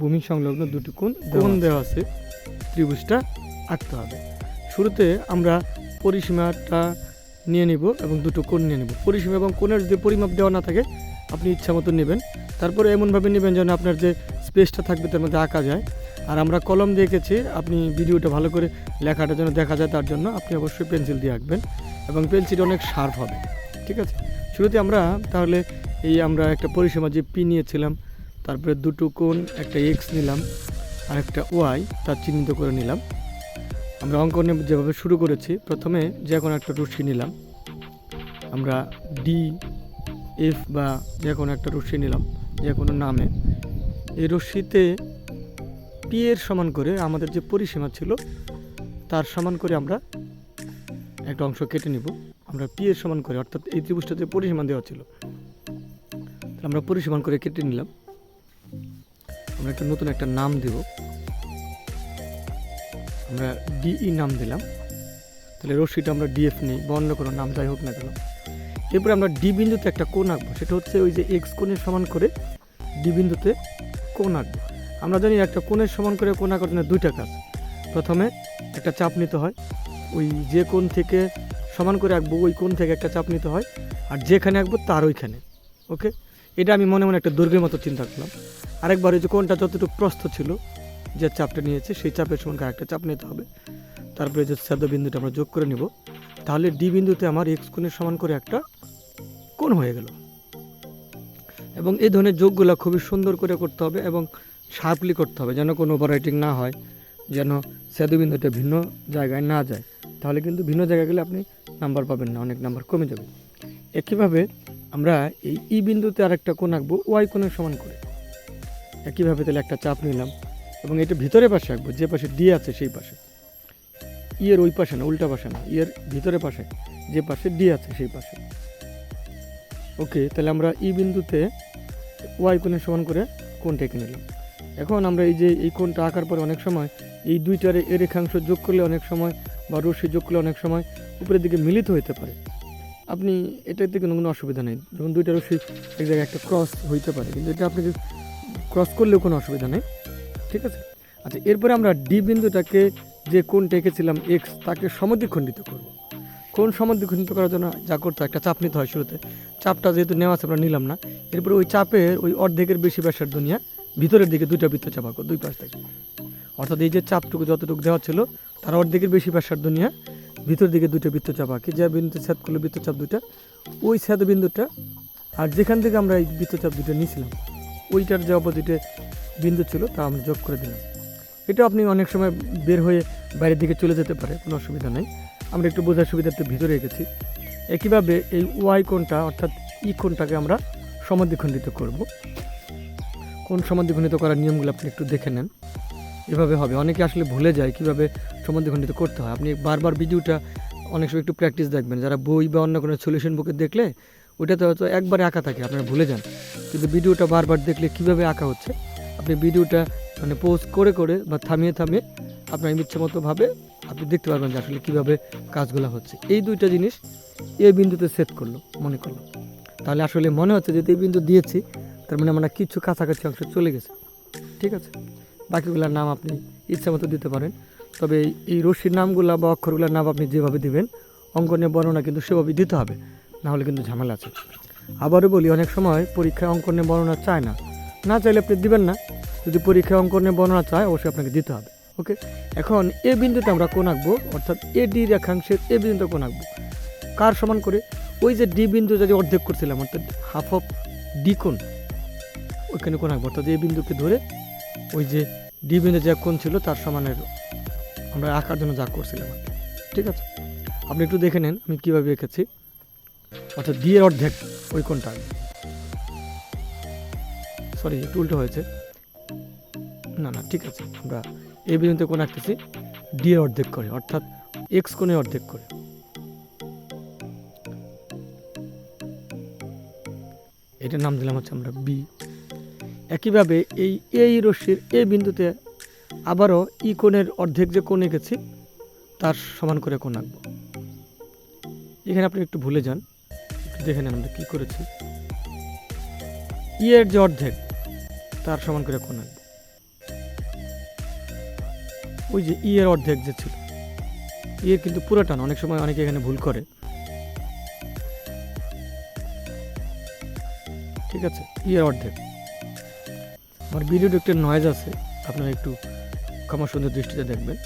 ভূমি সংলগ্ন দুটি কোণ কোণ দেওয়া আছে। ত্রিভুজটা আঁকতে হবে। শুরুতে আমরা পরিসীমাটা নিয়ে নিব এবং দুটো কোণ নিয়ে নিব। পরিসীমা এবং কোণের যদি পরিমাপ দেওয়া না থাকে আপনি ইচ্ছা মতো নেবেন। তারপরে এমনভাবে নেবেন যেন আপনার যে স্পেসটা থাকবে তার মধ্যে আঁকা যায়। আর আমরা কলম দিয়ে এঁকেছি আপনি ভিডিওটা ভালো করে লেখাটা যেন দেখা যায় তার জন্য আপনি অবশ্যই পেন্সিল দিয়ে আঁকবেন এবং পেন্সিলটা অনেক শার্প হবে। ঠিক আছে? শুরুতে আমরা তাহলে এই আমরা একটা পরিসীমা যে পি নিয়েছিলাম তারপরে দুটো কোণ, একটা এক্স নিলাম, আর একটা ওয়াই তার চিহ্নিত করে নিলাম। আমরা অঙ্কনে যেভাবে শুরু করেছি, প্রথমে যে কোনো একটা রশ্মি নিলাম। আমরা ডি এফ বা যে কোনো একটা রশ্মি নিলাম, যে কোনো নামে। এই রশ্মিতে পি এর সমান করে আমাদের যে পরিসীমা ছিল, তার সমান করে আমরা একটা অংশ কেটে নিব। আমরা পি এর সমান করে, অর্থাৎ এই ত্রিভুজটাতে পরিসীমা দেওয়া ছিল আমরা পরিসীমান করে কেটে নিলাম। আমরা একটা নতুন একটা নাম দেব। আমরা ডিই নাম দিলাম। তাহলে রশ্মিটা আমরা ডিএফ নেই, বা অন্য কোনো নাম যাই হোক না কেন। এরপরে আমরা ডি বিন্দুতে একটা কোণ আঁকবো। সেটা হচ্ছে ওই যে এক্স কোণের সমান করে ডি বিন্দুতে কোণ আঁকবো। আমরা জানি একটা কোণের সমান করে কোণ আঁকার জন্য দুইটা কাজ। প্রথমে একটা চাপ নিতে হয়। ওই যে কোণ থেকে সমান করে আঁকবো, ওই কোণ থেকে একটা চাপ নিতে হয়। আর যেখানে আঁকবো, তার ওইখানে। ওকে? এটা আমি মনে মনে একটা দুর্গের মতো চিন্তা করলাম। আরেকবার ওই যে কোণটা যতটুকু প্রস্থ ছিল, যে চাপটা নিয়েছে, সেই চাপের সমান আরেকটা চাপ নিতে হবে। তারপরে যে স্যাদ বিন্দুটা আমরা যোগ করে নিব। তাহলে ডি বিন্দুতে আমার এক্স কোণের সমান করে একটা কোণ হয়ে গেল। এবং এই ধরনের যোগগুলো খুবই সুন্দর করে করতে হবে এবং শার্পলি করতে হবে, যেন কোনো ওভাররাইটিং না হয়, যেন বিন্দুটা ভিন্ন জায়গায় না যায়। তাহলে কিন্তু ভিন্ন জায়গায় গেলে আপনি নাম্বার পাবেন না, অনেক নাম্বার কমে যাবে। একইভাবে আমরা এই ই বিন্দুতে আরেকটা কোণ আঁকবো, ওয়াই কোণের সমান করে। একইভাবে তাহলে একটা চাপ নিলাম। এবং এটা ভিতরে পাশে আঁকবো, যে পাশে ডি আছে সেই পাশে। ইয়ের ওই পাশে না, উল্টা পাশে না ইয়ের ভিতরে পাশে, যে পাশে ডি আছে সেই পাশে। ওকে, তাহলে আমরা ই বিন্দুতে ওয়াই কোণের সমান করে কোণটা এঁকে নিলাম। এখন আমরা এই যে এই কোণটা আঁকার পরে অনেক সময় এই দুইটার এ রেখাংশ যোগ করলে অনেক সময় বা রশ্মি যোগ করলে অনেক সময় উপরের দিকে মিলিত হইতে পারে। আপনি এটাতে কোনো কোনো অসুবিধা নেই। যেমন দুইটা রশ্মি এক জায়গায় একটা ক্রস হইতে পারে। কিন্তু এটা আপনি ক্রস করলেও কোনো অসুবিধা নেই। ঠিক আছে? আচ্ছা এরপরে আমরা ডি বিন্দুটাকে যে কোণটা এঁকেছিলাম এক্স তাকে সমদ্বিখণ্ডিত করব। কোন সমদ্বিখণ্ডিত করার জন্য যা করতে একটা চাপ নিতে হয় শুরুতে। চাপটা যেহেতু নেওয়া আছে, আমরা নিলাম না। এরপরে ওই চাপের ওই অর্ধেকের বেশি ব্যাসার দুনিয়া ভিতরের দিকে দুইটা বৃত্ত চাপ আঁকো দুই পাশ থেকে। অর্থাৎ এই যে চাপটুকু যতটুকু দেওয়া ছিল, তার অর্ধেকের বেশি ব্যাসার দুনিয়া ভিতর দিকে দুটো বৃত্তচাপ আঁকি যে বিন্দুতে ছেদ করল বৃত্তচাপ দুটা ওই ছেদ বিন্দুটা, আর যেখান থেকে আমরা এই বৃত্তচাপ দুটো নিয়েছিলাম ওইটার যে অপোজিটে বিন্দু ছিল তা আমরা যোগ করে দিলাম। এটা আপনি অনেক সময় বের হয়ে বাইরের দিকে চলে যেতে পারে, কোনো অসুবিধা নেই। আমরা একটু বোঝার সুবিধার্থে ভিতরে রেখেছি। একইভাবে এই ওয়াই কোণটা অর্থাৎ ই কোণটাকে আমরা সমাধিখণ্ডিত করব। কোন সমাধিখণ্ডিত করার নিয়মগুলো আপনি একটু দেখে নেন। এভাবে হবে। অনেকে আসলে ভুলে যায় কীভাবে সমাধিখণ্ডিত করতে হয়। আপনি বারবার ভিডিওটা অনেক সময় একটু প্র্যাকটিস দেখবেন। যারা বই বা অন্য কোনো সলিউশন বুকে দেখলে ওটাতে হয়তো একবারে আঁকা থাকে, আপনারা ভুলে যান। কিন্তু ভিডিওটা বারবার দেখলে কীভাবে আঁকা হচ্ছে, আপনি ভিডিওটা মানে পোস্ট করে করে বা থামিয়ে থামিয়ে আপনার ইচ্ছে মতোভাবে আপনি দেখতে পারবেন যে আসলে কীভাবে কাজগুলো হচ্ছে। এই দুইটা জিনিস এই বিন্দুতে সেট করল, মনে করল। তাহলে আসলে মনে হচ্ছে যে এই বিন্দু দিয়েছি, তার মানে আমরা কিছু কাছাকাছি অংশ চলে গেছে। ঠিক আছে? বাকিগুলোর নাম আপনি ইচ্ছা মতো দিতে পারেন। তবে এই- এই রশ্মির নামগুলো বা অক্ষরগুলোর নাম আপনি যেভাবে দিবেন, অঙ্কনের বর্ণনা কিন্তু সেভাবে দিতে হবে। না হলে কিন্তু ঝামেলা আছে। আবারও বলি, অনেক সময় পরীক্ষায় অঙ্কনের বর্ণনা চায় না। না চাইলে আপনি দিবেন না। যদি পরীক্ষায় অঙ্কনের বর্ণনা চায়, অবশ্যই আপনাকে দিতে হবে। ওকে এখন এ বিন্দুতে আমরা কোন আঁকবো, অর্থাৎ এ ডি রেখাংশের এ বিন্দুতে কোন আঁকবো। কার সমান করে? ওই যে ডি বিন্দু যদি অর্ধেক করছিলাম, অর্থাৎ হাফ অফ ডি কোণ, ওইখানে কোন আঁকবো। অর্থাৎ এ বিন্দুকে ধরে ওই যে ডি বিন্দু যা কোণ ছিল, তার সমানের আমরা আঁকার জন্য যা করছিলাম ঠিক আছে? আপনি একটু দেখে নেন, আমি কীভাবে এঁকেছি। অর্থাৎ ডি এর অর্ধেক ওই কোণটা। সরি একটু উল্টো হয়েছে। না না, ঠিক আছে, আমরা এই বিন্দুতে কোন আঁকতেছি। ডি এর অর্ধেক করে, অর্থাৎ এক্স কোণে অর্ধেক করে। এটার নাম দিলাম হচ্ছে আমরা বি একইভাবে এই এই রশ্মির এ বিন্দুতে আবারও ই কোণের অর্ধেক যে কোণ এঁকেছি, তার সমান করে কোণ আঁকবো। এখানে আপনি একটু ভুলে যান। দেখে নেন আমরা কী করেছি। ই এর যে অর্ধেক, তার সমান করে আঁকবো ওই যে ই এর অর্ধেক যে ছিল ই এর কিন্তু পুরোটা অনেক সময় অনেকে এখানে ভুল করে। ঠিক আছে ই এর অর্ধেক। আমার ভিডিওতে একটু নয়েজ আছে, আপনারা একটু ক্ষমা সুন্দর দৃষ্টিতে দেখবেন।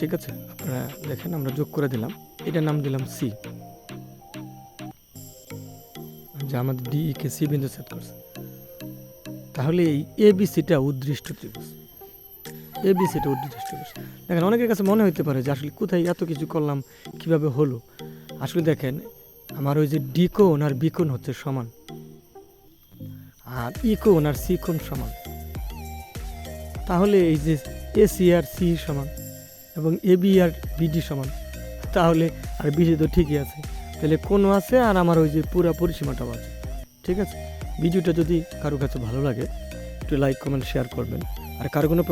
ঠিক আছে? আপনারা দেখেন, আমরা যোগ করে দিলাম। এটার নাম দিলাম সি যে আমাদের ডি কে সি বিন্দু সেট করছে। তাহলে এই এ বি সিটা উদ্দৃষ্ট ত্রিভুজ। এ বি সিটা উদ্দৃষ্ট ত্রিভুজ। দেখেন, অনেকের কাছে মনে হতে পারে যে আসলে কোথায় এত কিছু করলাম, কীভাবে হলো? আসলে দেখেন, আমার ওই যে ডি কোণ আর বি কোণ হচ্ছে সমান। আর ই কোণ আর সি কোণ সমান। তাহলে এই যে এ সি আর সি সমান। এবং এ বি আর বিডি সমান। তাহলে, আর বিডি তো ঠিকই আছে। তাহলে কোনো আছে আর আমার ওই যে পুরা পরিসীমাটাও আছে। ঠিক আছে? ভিডিওটা যদি কারও কাছে ভালো লাগে, একটু লাইক কমেন্ট শেয়ার করবেন। আর কারও কোনো